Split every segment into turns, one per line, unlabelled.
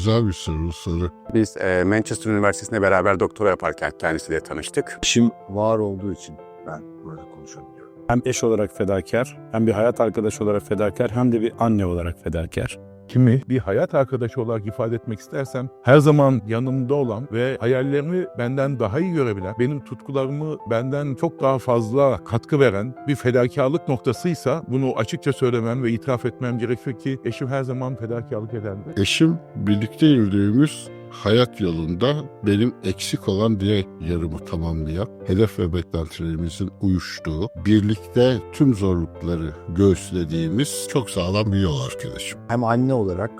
Güzel bir soru soru.
Biz e, Manchester Üniversitesi'nde beraber doktora yaparken kendisiyle tanıştık.
Eşim var olduğu için ben burada konuşabiliyorum.
Hem eş olarak fedakar, hem bir hayat arkadaşı olarak fedakar, hem de bir anne olarak fedakar.
Kimi bir hayat arkadaşı olarak ifade etmek istersem her zaman yanımda olan ve hayallerimi benden daha iyi görebilen, benim tutkularımı benden çok daha fazla katkı veren bir fedakarlık noktasıysa bunu açıkça söylemem ve itiraf etmem gerekiyor ki eşim her zaman fedakarlık ederdi.
Eşim birlikte yürüdüğümüz hayat yolunda benim eksik olan diğer yarımı tamamlayan, hedef ve beklentilerimizin uyuştuğu, birlikte tüm zorlukları göğüslediğimiz çok sağlam bir yol arkadaşım.
Hem anne olarak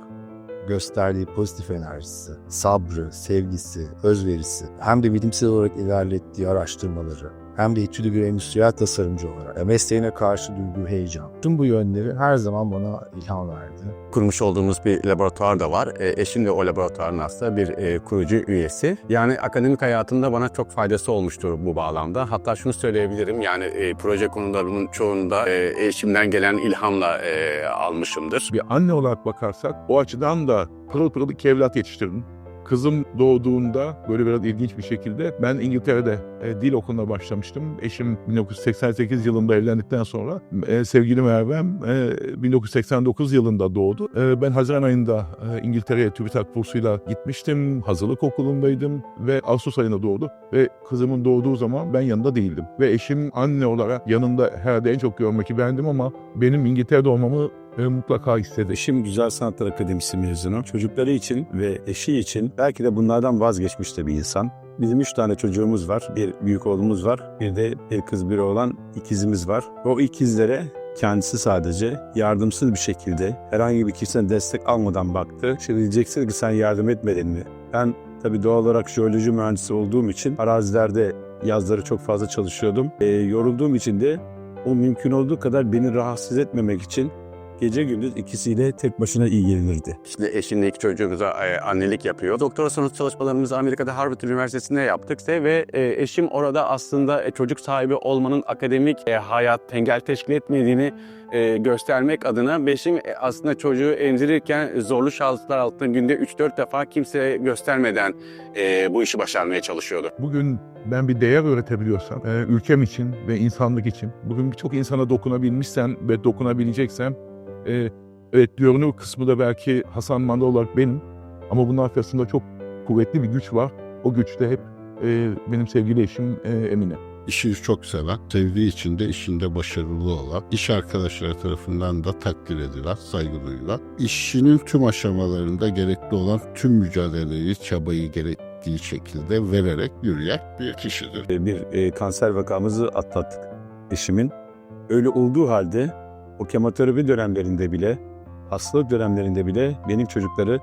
gösterdiği pozitif enerjisi, sabrı, sevgisi, özverisi, hem de bilimsel olarak ilerlettiği araştırmaları, hem de İTÜ'lü bir endüstriyel tasarımcı olarak mesleğine karşı duyduğu heyecan. Tüm bu yönleri her zaman bana ilham verdi.
Kurmuş olduğumuz bir laboratuvar da var. E, eşim de o laboratuvarın aslında bir e, kurucu üyesi. Yani akademik hayatında bana çok faydası olmuştur bu bağlamda. Hatta şunu söyleyebilirim yani e, proje konularının çoğunda e, eşimden gelen ilhamla e, almışımdır.
Bir anne olarak bakarsak o açıdan da pırıl pırıl iki evlat yetiştirdim. Kızım doğduğunda böyle biraz ilginç bir şekilde ben İngiltere'de e, dil okuluna başlamıştım. Eşim 1988 yılında evlendikten sonra e, sevgili Merve'm e, 1989 yılında doğdu. E, ben Haziran ayında e, İngiltere'ye TÜBİTAK bursuyla gitmiştim. Hazırlık okulundaydım ve Ağustos ayında doğdu. Ve kızımın doğduğu zaman ben yanında değildim. Ve eşim anne olarak yanında herhalde en çok görmek bendim ama benim İngiltere'de olmamı e, mutlaka istedi.
Eşim Güzel Sanatlar Akademisi mezunu. Çocukları için ve eşi için belki de bunlardan vazgeçmiş de bir insan. Bizim üç tane çocuğumuz var. Bir büyük oğlumuz var. Bir de bir kız bir oğlan ikizimiz var. O ikizlere kendisi sadece yardımsız bir şekilde herhangi bir kişiden destek almadan baktı. Şimdi diyeceksin ki sen yardım etmedin mi? Ben tabii doğal olarak jeoloji mühendisi olduğum için arazilerde yazları çok fazla çalışıyordum. E, yorulduğum için de o mümkün olduğu kadar beni rahatsız etmemek için gece gündüz ikisiyle tek başına ilgilenirdi.
Şimdi eşimle iki çocuğumuza e, annelik yapıyor. Doktora sonu çalışmalarımızı Amerika'da Harvard Üniversitesi'nde yaptık ve e, eşim orada aslında e, çocuk sahibi olmanın akademik hayat engel teşkil etmediğini göstermek adına beşim aslında çocuğu emzirirken zorlu şartlar altında günde 3-4 defa kimseye göstermeden bu işi başarmaya çalışıyordu.
Bugün ben bir değer üretebiliyorsam, e, ülkem için ve insanlık için, bugün birçok insana dokunabilmişsem ve dokunabileceksem, e, evet görünür kısmı da belki Hasan Manda olarak benim ama bunun arkasında çok kuvvetli bir güç var. O güç de hep e, benim sevgili eşim e, Emine.
İşi çok seven, sevdiği için de işinde başarılı olan, iş arkadaşları tarafından da takdir edilen, saygı duyulan, işinin tüm aşamalarında gerekli olan tüm mücadeleyi, çabayı gerektiği şekilde vererek yürüyen bir kişidir.
E, Bir e, kanser vakamızı atlattık eşimin. Öyle olduğu halde o kemoterapi dönemlerinde bile, hastalık dönemlerinde bile benim çocukları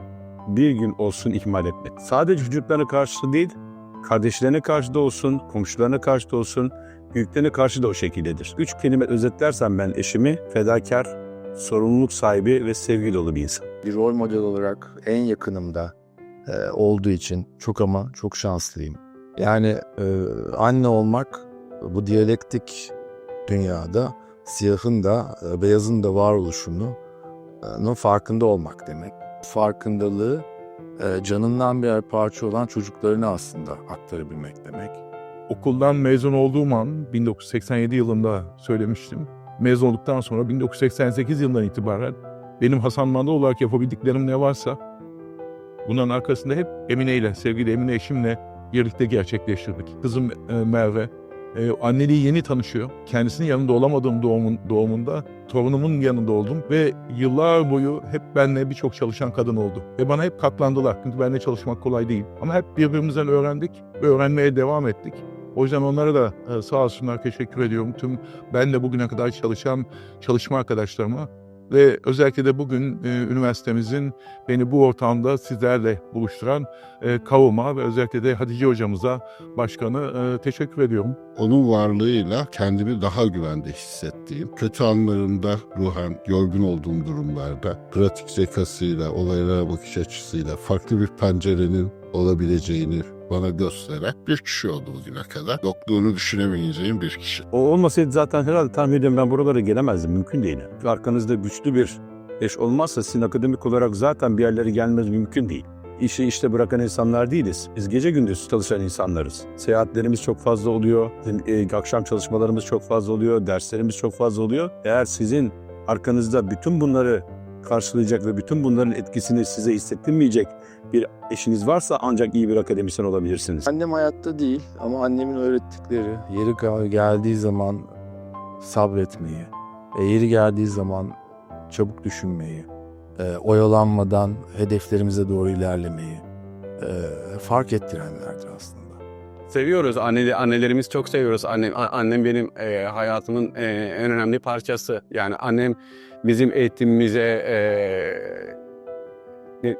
bir gün olsun ihmal etmedi. Sadece çocuklarına karşı değil, kardeşlerine karşı da olsun, komşularına karşı da olsun, büyüklerine karşı da o şekildedir. Üç kelime özetlersem ben eşimi fedakar, sorumluluk sahibi ve sevgi dolu bir insan.
Bir rol model olarak en yakınımda e, olduğu için çok ama çok şanslıyım. Yani e, anne olmak bu diyalektik dünyada siyahın da e, beyazın da varoluşunun farkında olmak demek. Farkındalığı e, canından birer parça olan çocuklarına aslında aktarabilmek demek.
Okuldan mezun olduğum an 1987 yılında söylemiştim. Mezun olduktan sonra 1988 yılından itibaren benim Hasan Manda olarak yapabildiklerim ne varsa bunların arkasında hep Emine ile, sevgili Emine eşimle birlikte gerçekleştirdik. Kızım e, Merve e, anneliği yeni tanışıyor. Kendisinin yanında olamadığım doğumun, doğumunda torunumun yanında oldum ve yıllar boyu hep benimle birçok çalışan kadın oldu. Ve bana hep katlandılar. Çünkü benimle çalışmak kolay değil. Ama hep birbirimizden öğrendik ve öğrenmeye devam ettik. O yüzden onlara da e, sağ olsunlar teşekkür ediyorum. Tüm ben de bugüne kadar çalışan çalışma arkadaşlarıma ve özellikle de bugün e, üniversitemizin beni bu ortamda sizlerle buluşturan e, kavuma ve özellikle de Hatice hocamıza, başkanı e, teşekkür ediyorum.
Onun varlığıyla kendimi daha güvende hissettiğim, kötü anlarında ruhen yorgun olduğum durumlarda pratik zekasıyla, olaylara bakış açısıyla farklı bir pencerenin olabileceğini bana gösteren bir kişi oldu bugüne kadar. Yokluğunu düşünemeyeceğim bir kişi.
O olmasaydı zaten herhalde tahmin ediyorum ben buralara gelemezdim. Mümkün değil. Arkanızda güçlü bir eş olmazsa sizin akademik olarak zaten bir yerlere gelmeniz mümkün değil. işi işte bırakan insanlar değiliz. Biz gece gündüz çalışan insanlarız. Seyahatlerimiz çok fazla oluyor. e, akşam çalışmalarımız çok fazla oluyor. Derslerimiz çok fazla oluyor. Eğer sizin arkanızda bütün bunları karşılayacak ve bütün bunların etkisini size hissettirmeyecek bir eşiniz varsa ancak iyi bir akademisyen olabilirsiniz.
Annem hayatta değil ama annemin öğrettikleri yeri gel- geldiği zaman sabretmeyi, e, yeri geldiği zaman çabuk düşünmeyi, e, oyalanmadan hedeflerimize doğru ilerlemeyi e, fark ettirenlerdir aslında.
Seviyoruz. Anne, annelerimiz çok seviyoruz. Annem, annem benim e, hayatımın e, en önemli parçası. Yani annem bizim eğitimimize, e,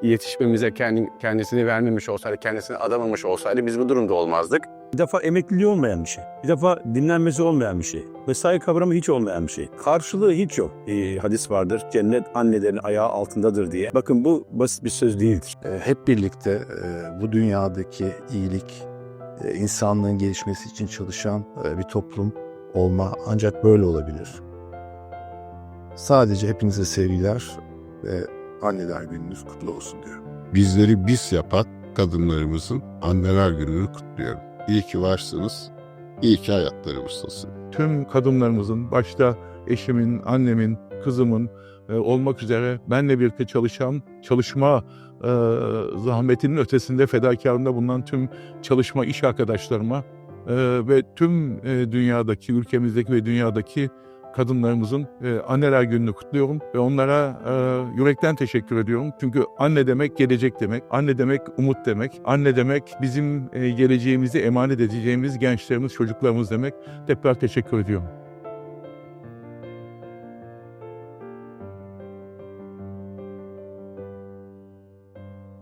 yetişmemize kendi, kendisini vermemiş olsaydı, kendisini adamamış olsaydı biz bu durumda olmazdık.
Bir defa emekliliği olmayan bir şey. Bir defa dinlenmesi olmayan bir şey. Mesai kavramı hiç olmayan bir şey. Karşılığı hiç yok. Ee, hadis vardır. Cennet annelerin ayağı altındadır diye. Bakın bu basit bir söz değildir.
E, hep birlikte e, bu dünyadaki iyilik, insanlığın gelişmesi için çalışan e, bir toplum olma ancak böyle olabilir. Sadece hepinize sevgiler ve anneler gününüz kutlu olsun diyorum.
Bizleri biz yapan kadınlarımızın anneler gününü kutluyorum. İyi ki varsınız. İyi ki hayatlarımızdasınız.
tüm kadınlarımızın, başta eşimin, annemin, kızımın e, olmak üzere benle birlikte çalışan, çalışma e, zahmetinin ötesinde fedakarlığında bulunan tüm çalışma iş arkadaşlarıma e, ve tüm e, dünyadaki, ülkemizdeki ve dünyadaki kadınlarımızın e, anneler gününü kutluyorum ve onlara e, yürekten teşekkür ediyorum. Çünkü anne demek gelecek demek, anne demek umut demek, anne demek bizim e, geleceğimizi emanet edeceğimiz gençlerimiz, çocuklarımız demek. Tekrar teşekkür ediyorum.